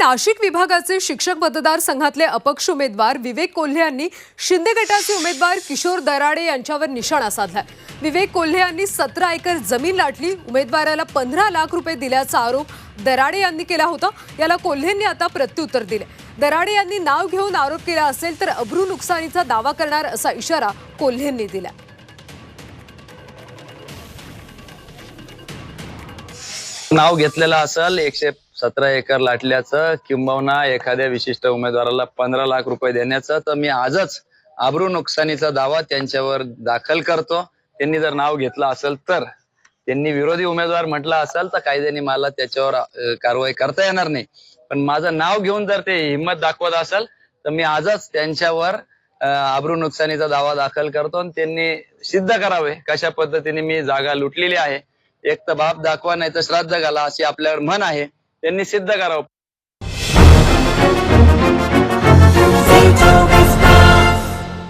नाशिक विभागाचे शिक्षक मतदारसंघातले अपक्ष उमेदवार विवेक कोल्हे यांनी शिंदे गटाचे उमेदवार किशोर दराडे यांच्यावर निशाणा साधला विवेक कोल्हे यांनी सतरा एकर जमीन लाटली उमेदवाराला पंधरा लाख रुपये दिल्याचा आरोप दराडे यांनी केला होता. याला कोल्हेंनी आता प्रत्युत्तर दिले दराडे यांनी नाव घेऊन आरोप केला असेल तर अब्रू नुकसानीचा दावा करणार असा इशारा कोल्हेंनी दिला नाव घेतलेलं असेल एकशे सतरा एकर लाटल्याचं किंबहुना एखाद्या विशिष्ट उमेदवाराला पंधरा लाख रुपये देण्याचं तर मी आजच आबरू नुकसानीचा दावा त्यांच्यावर दाखल करतो. त्यांनी जर नाव घेतलं असेल तर त्यांनी विरोधी उमेदवार म्हटला असेल तर कायद्याने मला त्याच्यावर कारवाई करता येणार नाही. पण माझं नाव घेऊन जर ते हिंमत दाखवत असेल तर मी आजच त्यांच्यावर आब्रू आबरू नुकसानीचा दावा दाखल करतो आणि त्यांनी सिद्ध करावे कशा पद्धतीने मी जागा लुटलेली आहे. एक तर बाप दाखवा नाही तर श्राद्ध घाला अशी आपल्यावर म्हण आहे. त्यांनी सिद्ध करावं.